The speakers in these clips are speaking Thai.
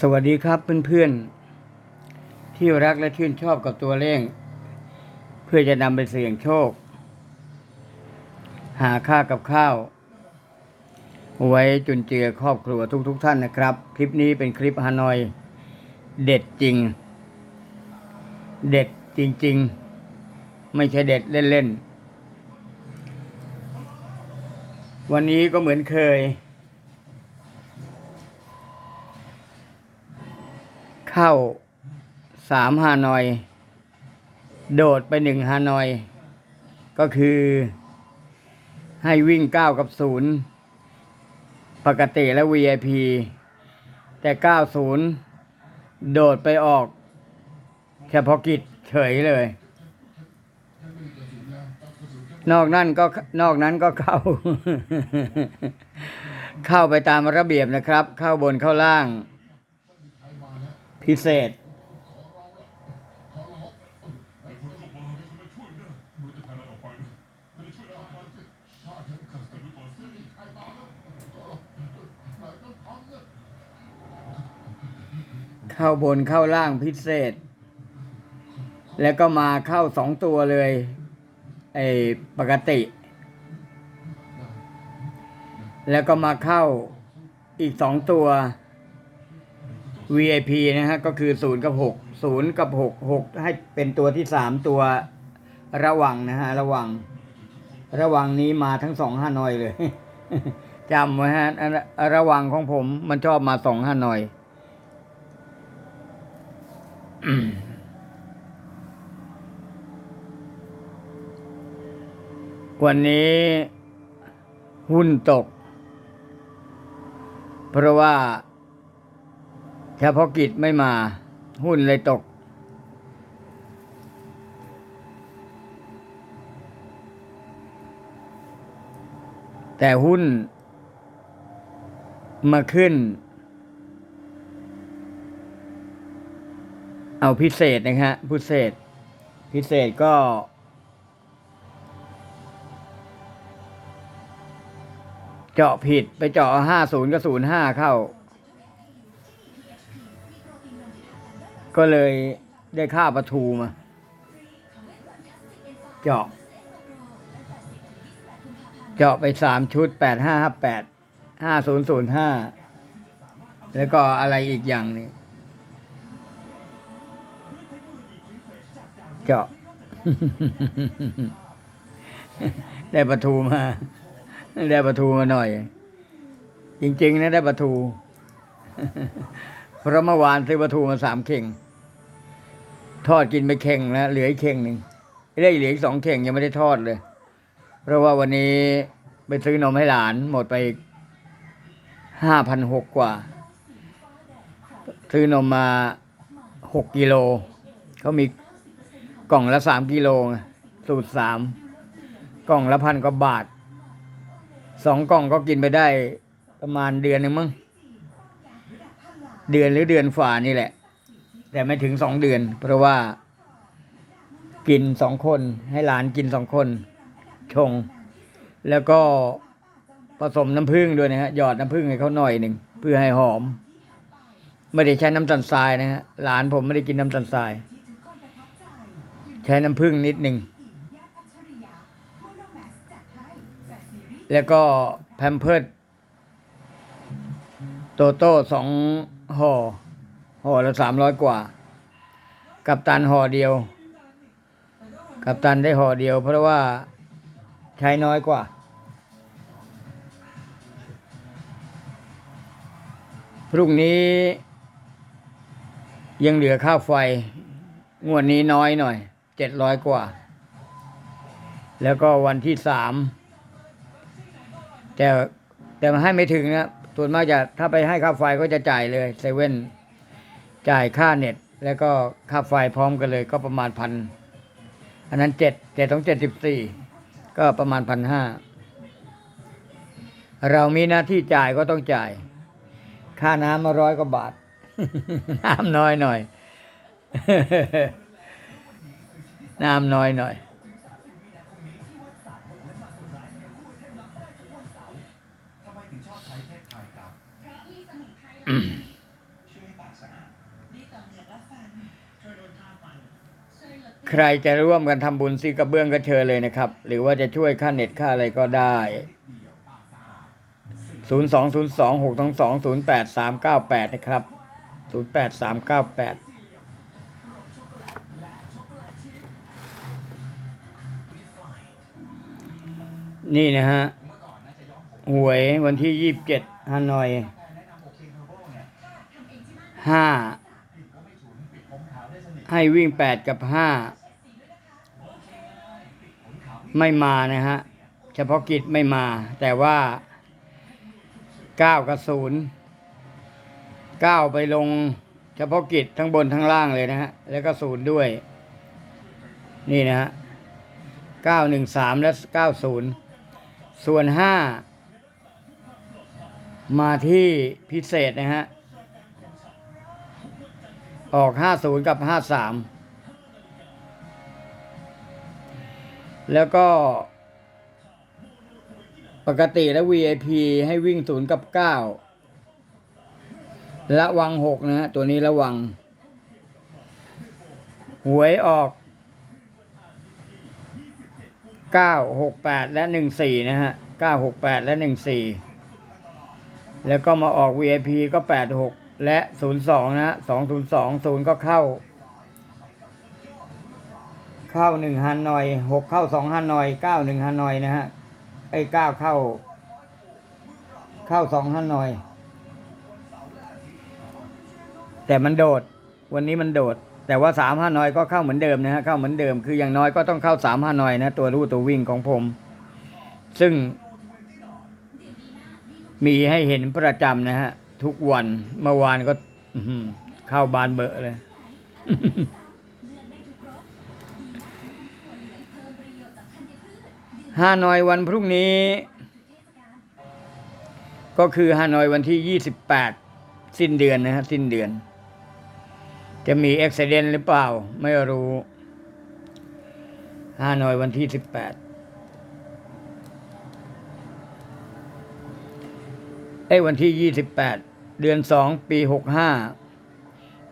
สวัสดีครับเพื่อนๆ ที่รักและชื่นชอบกับตัวเลขเพื่อจะนำไปเสี่ยงโชค หาค่ากับข้าว ไว้จุนเจือครอบครัวทุกๆทท่านนะครับ คลิปนี้เป็นคลิปฮานอย เด็ดจริง เด็ดจริง ๆ ไม่ใช่เด็ดเล่น ๆ วันนี้ก็เหมือนเคย เข้าสามฮานอย โดดไปหนึ่งฮานอย ก็คือให้วิ่งเก้ากับศูนย์ปกติและ VIP แต่เก้าศูนย์โดดไปออกเฉพาะกิจเฉยเลย นอกนั้นก็นอกนั้นก็เข้า เข้าไปตามระเบียบนะครับ เข้าบนเข้าล่าง พิเศษ เข้าบนเข้าล่างพิเศษ แล้วก็มาเข้าสองตัวเลยไอ้ปกติ แล้วก็มาเข้าอีกสองตัว VIP นะฮะก็คือศูนย์กับหกศูนย์กับหกหกให้เป็นตัวที่สามตัวระวังนะฮะระวัง ระวังนี้มาทั้งสองห้านอยเลยจำไว้ฮะระวังของผมมันชอบมาสองห้านอยวันนี้ หุ้นตก เพราะว่า ฉพาะกิจไม่มา หุ้นเลยตก แต่หุ้น มาขึ้น เอาพิเศษนะฮะพิเศษ พิเศษก็เจาะผิดไปเจาะห้าศูนย์กับศูนย์ห้าเข้า ก็เลยได้ค่าประทูมา เจาะ เจาะไปสามชุดแปดห้าห้าแปดห้าศูนย์ศูนย์ห้าแล้วก็อะไรอีกอย่างนึงเจาะ ได้ประทูมา ได้ประทูมาหน่อย จริง ๆ นะได้ประทูเพราะเมื่อวานซื้อปลาทูมาสามเข่ง ทอดกินไปเข่งแล้วเหลืออีกเข่งหนึ่งได้เหลืออีกสองเข่งยังไม่ได้ทอดเลย เพราะว่าวันนี้ไปซื้อนมให้หลานหมดไปห้าพันหกกว่า ซื้อนมมาหกกิโลเขามีกล่องละสามกิโลไงสูตรสามกล่องละพันกว่าบาทสองกล่องก็กินไปได้ประมาณเดือนหนึ่งมั้งเดือนหรือเดือนฝ่านี่แหละ แต่ไม่ถึงสองเดือน เพราะว่ากินสองคนให้หลานกินสองคนชง แล้วก็ผสมน้ำผึ้งด้วยนะฮะหยอดน้ำผึ้งให้เขาหน่อยหนึ่งเพื่อให้หอม ไม่ได้ใช้น้ำตาลทรายนะฮะหลานผมไม่ได้กินน้ำตาลทราย ใช้น้ำผึ้งนิดหนึ่งแล้วก็แพมเพิร์ดโตโต้สองห่อ ห่อละสามร้อยกว่า กับตันห่อเดียว กับตันได้ห่อเดียว เพราะว่าใช้น้อยกว่า พรุ่งนี้ยังเหลือค่าไฟ งวดนี้น้อยหน่อย เจ็ดร้อยกว่า แล้วก็วันที่สามแต่แต่มันให้ไม่ถึงนะส่วนมากจะถ้าไปให้ค่าไฟก็จะจ่ายเลยเซเว่น จ่ายค่าเน็ต แล้วก็ค่าไฟพร้อมกันเลย ก็ประมาณพันอันนั้นเจ็ดเจ็ดต้องเจ็ดสิบสี่ก็ประมาณพันห้าเรามีหน้าที่จ่ายก็ต้องจ่าย ค่าน้ำมาร้อยกว่าบาท น้ำน้อยหน่อย น้ำน้อยหน่อย ใครจะร่วมกันทำบุญซื้อกระเบื้องก็เชิญเลยนะครับ หรือว่าจะช่วยค่าเน็ตค่าอะไรก็ได้ 0 2 0 2 6 2 2 0 8 3 9 8นะครับ 0 8 3 9 8นี่นะฮะ หวยวันที่ยี่สิบเจ็ดฮานอยห้าให้วิ่งแปดกับห้า ไม่มานะฮะ เฉพาะกิจไม่มา แต่ว่าเก้ากับศูนย์เก้าไปลงเฉพาะกิจทั้งบนทั้งล่างเลยนะฮะ แล้วก็ศูนย์ด้วย นี่นะฮะเก้าหนึ่งสามและเก้าศูนย์ส่วนห้ามาที่พิเศษนะฮะ ออกห้าศูนย์กับห้าสาม แล้วก็ ปกติแล้ว VIP ให้วิ่งศูนย์กับเก้าระวังหกนะฮะตัวนี้ระวัง หวยออกเก้าหกแปดและหนึ่งสี่นะฮะเก้าหกแปดและหนึ่งสี่แล้วก็มาออก VIP ก็แปดหกและศูนย์สองนะฮะสองศูนย์สองศูนย์ก็เข้า เข้าหนึ่งฮันหน่อยหกเข้าสองฮันหน่อยเก้าหนึ่งฮันหน่อยนะฮะไอ้เก้าเข้า เข้าสองฮันหน่อย แต่มันโดด วันนี้มันโดด แต่ว่าสามห้านอยก็เข้าเหมือนเดิมนะฮะเข้าเหมือนเดิมคืออย่างน้อยก็ต้องเข้าสามห้านอยนะ ตัวรู้ตัววิ่งของผม ซึ่ง มีให้เห็นประจำนะฮะ ทุกวันเมื่อวานก็เข้าบานเบอะเลย ฮานอยวันพรุ่งนี้ ก็คือฮานอยวันที่ยี่สิบแปดสิ้นเดือนนะฮะสิ้นเดือน จะมีอุบิเหตุหรือเปล่า ไม่รู้ฮานอยวันที่สิบแปดไอ้วันที่ยี่สิบแปดเดือนสองปีหกห้า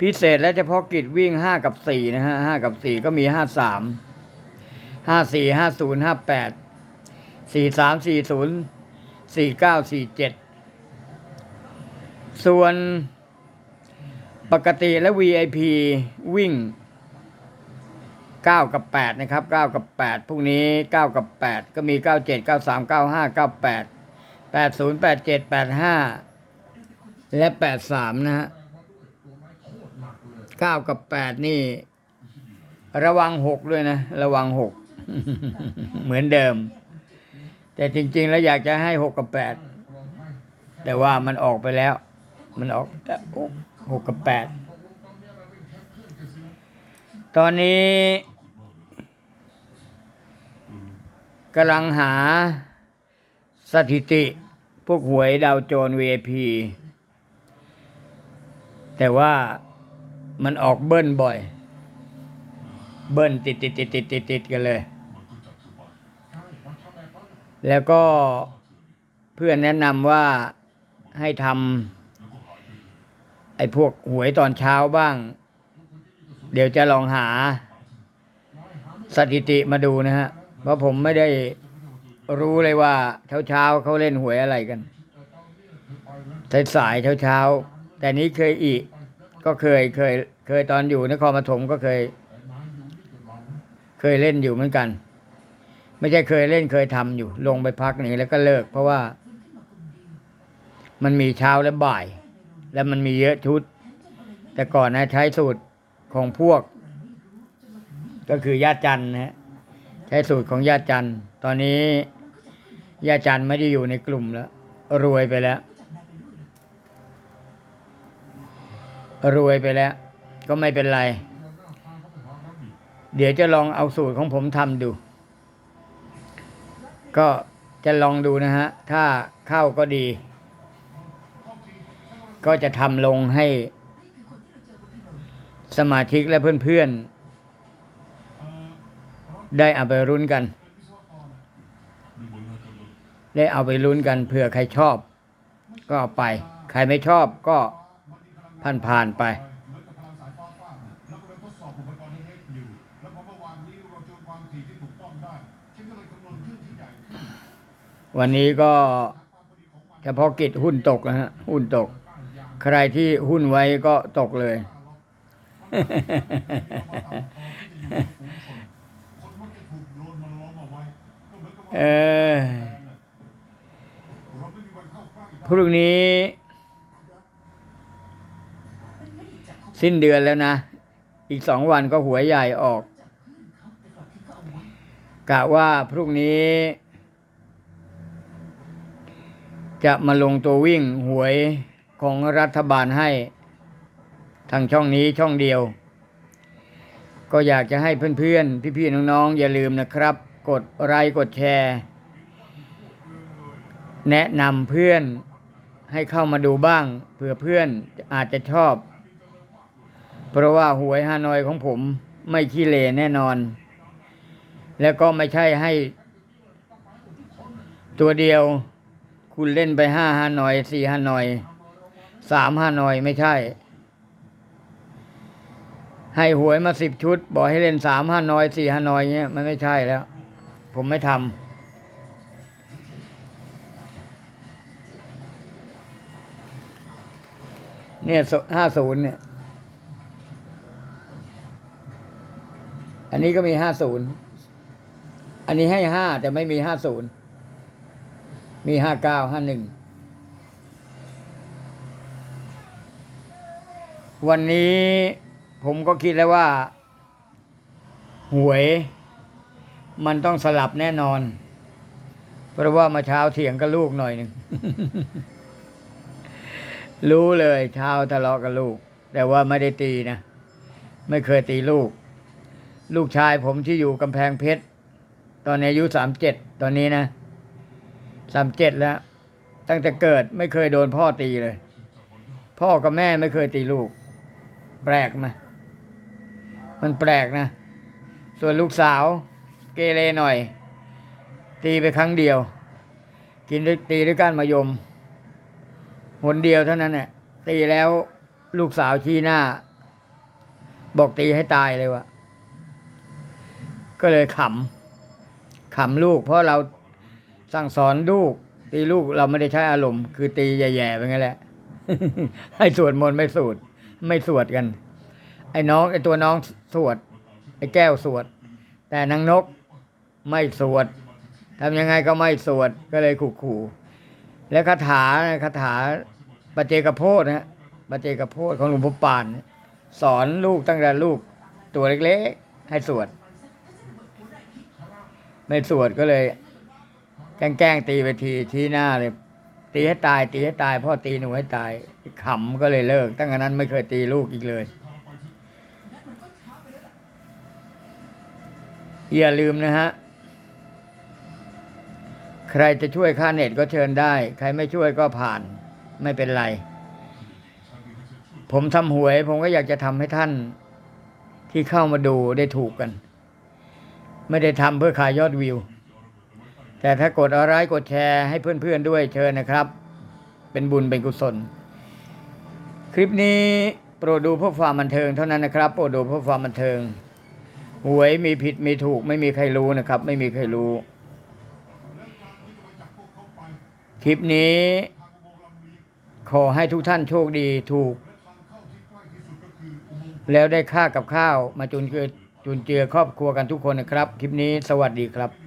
พิเศษและเฉพาะกิจวิ่งห้ากับสี่นะฮะห้ากับสี่ก็มีห้าสามห้า สี่ห้าศูนย์ห้าแปดสี่สามสี่ศูนย์สี่เก้าสี่เจ็ดส่วนปกติและ VIP วิ่งเก้ากับแปดนะครับเก้ากับแปดพรุ่งนี้เก้ากับแปดก็มีเก้าเจ็ดเก้าสามเก้าห้าเก้าแปดแปดศูนย์แปดเจ็ดแปดห้าและแปดสามนะฮะเก้ากับแปดนี่ ระวังหกด้วยนะ ระวังหกเหมือนเดิม แต่จริง ๆ แล้วอยากจะให้หกกับแปดแต่ว่ามันออกไปแล้ว มันออกหกกับแปดตอนนี้กำลังหาสถิติพวกหวยดาวโจน VIP แต่ว่ามันออกเบิ้ลบ่อย เบิ้ลติดติดติดติดติดติดกันเลย แล้วก็เพื่อนแนะนำว่าให้ทำไอ้พวกหวยตอนเช้าบ้าง เดี๋ยวจะลองหาสถิติมาดูนะฮะ เพราะผมไม่ได้รู้เลยว่าเช้าเช้าเขาเล่นหวยอะไรกันสายสายเช้าเช้าแต่นี้เคยอีก ก็เคยเคย เคยตอนอยู่นครปฐมก็เคย เคยเล่นอยู่เหมือนกัน ไม่ใช่เคยเล่นเคยทำอยู่ ลงไปพักหนึ่งแล้วก็เลิก เพราะว่า มันมีเช้าและบ่าย แล้วมันมีเยอะชุด แต่ก่อนนะใช้สูตรของพวก ก็คือญาติจันทร์นะฮะใช้สูตรของญาติจันทร์ตอนนี้ญาติจันทร์ไม่ได้อยู่ในกลุ่มแล้ว รวยไปแล้ว รวยไปแล้ว ก็ไม่เป็นไร เดี๋ยวจะลองเอาสูตรของผมทำดู ก็จะลองดูนะฮะ ถ้าเข้าก็ดี ก็จะทำลงให้สมาชิกและเพื่อนๆ ได้เอาไปรุ้นกัน ได้เอาไปลุ้นกันเผื่อใครชอบ ก็เอาไป ใครไม่ชอบก็ผ่านผ่านๆไป วันนี้ก็เฉพาะกิจหุ้นตกนะฮะ หุ้นตก ใครที่หุ้นไว้ก็ตกเลย เออพรุ่งนี้ สิ้นเดือนแล้วนะ อีกสองวันก็หัวยใหญ่ออกกะว่าพรุ่งนี้ จะมาลงตัววิ่งหวยของรัฐบาลให้ ทางช่องนี้ช่องเดียว ก็อยากจะให้เพื่อนๆ พี่ๆ น้องๆ อย่าลืมนะครับ กดไลค์กดแชร์ แนะนำเพื่อนให้เข้ามาดูบ้างเผื่อเพื่อนอาจจะชอบ เพราะว่าหวยฮานอยของผมไม่ขี้เลแน่นอน แล้วก็ไม่ใช่ให้ตัวเดียว คุณเล่นไปห้าฮานอยสี่ฮานอยสามฮานอยไม่ใช่ ให้หวยมาสิบชุด บอกให้เล่นสามฮานอยสี่ฮานอยเงี้ยมันไม่ใช่แล้ว ผมไม่ทำเนี่ยห้าศูนย์เนี่ย อันนี้ก็มีห้าศูนย์ อันนี้ให้ห้าแต่ไม่มีห้าศูนย์ มีห้าเก้าห้าหนึ่ง วันนี้ผมก็คิดแล้วว่า หวย มันต้องสลับแน่นอน เพราะว่ามาเช้าเถียงกับลูกหน่อยหนึ่ง รู้เลยเช้าทะเลาะกับลูก แต่ว่าไม่ได้ตีนะ ไม่เคยตีลูก ลูกชายผมที่อยู่กำแพงเพชร ตอนนี้อายุสามเจ็ดตอนนี้นะ สามเจ็ดแล้ว ตั้งแต่เกิดไม่เคยโดนพ่อตีเลย พ่อกับแม่ไม่เคยตีลูก แปลกไหมมันแปลกนะ ส่วนลูกสาว เกเรหน่อย ตีไปครั้งเดียว กินตีด้วยก้านมะยมหนเดียวเท่านั้นเนี่ยตีแล้วลูกสาวชี้หน้า บอกตีให้ตายเลยวะก็เลยขำขำลูกเพราะเรา สั่งสอนลูก ตีลูกเราไม่ได้ใช้อารมณ์ คือตีแย่ๆไปงั้นแหละ ให้สวดมนต์ไม่สวดไม่สวดกัน ไอ้น้องไอ้ตัวน้องสวด ไอ้แก้วสวด แต่นางนกไม่สวดทำยังไงก็ไม่สวดก็เลยขู่ๆแล้วคาถาคาถาปเจกโพธนะฮะปเจกโพธของหลวงพ่อปานสอนลูกตั้งแต่ลูก ตัวเล็กๆให้สวด ไม่สวดก็เลย แกล้งตีไปทีทีหน้าเลย ตีให้ตาย ตีให้ตายพ่อตีหนูให้ตายขำก็เลยเลิก ตั้งแต่นั้นไม่เคยตีลูกอีกเลยอย่าลืมนะฮะ ใครจะช่วยค่าเน็ตก็เชิญได้ ใครไม่ช่วยก็ผ่าน ไม่เป็นไร ผมทำหวย ผมก็อยากจะทำให้ท่าน ที่เข้ามาดูได้ถูกกัน ไม่ได้ทำเพื่อขายยอดวิว แต่ถ้ากดอะไรกดแชร์ให้เพื่อนๆด้วยเชิญนะครับ เป็นบุญเป็นกุศล คลิปนี้โปรดดูเพื่อความบันเทิงเท่านั้นนะครับ โปรดดูเพื่อความบันเทิงหวยมีผิดมีถูกไม่มีใครรู้นะครับ ไม่มีใครรู้ คลิปนี้ ขอให้ทุกท่านโชคดีถูก แล้วได้ค่ากับข้าวมาจุนเจือจุนเจือครอบครัวกันทุกคนนะครับ คลิปนี้สวัสดีครับ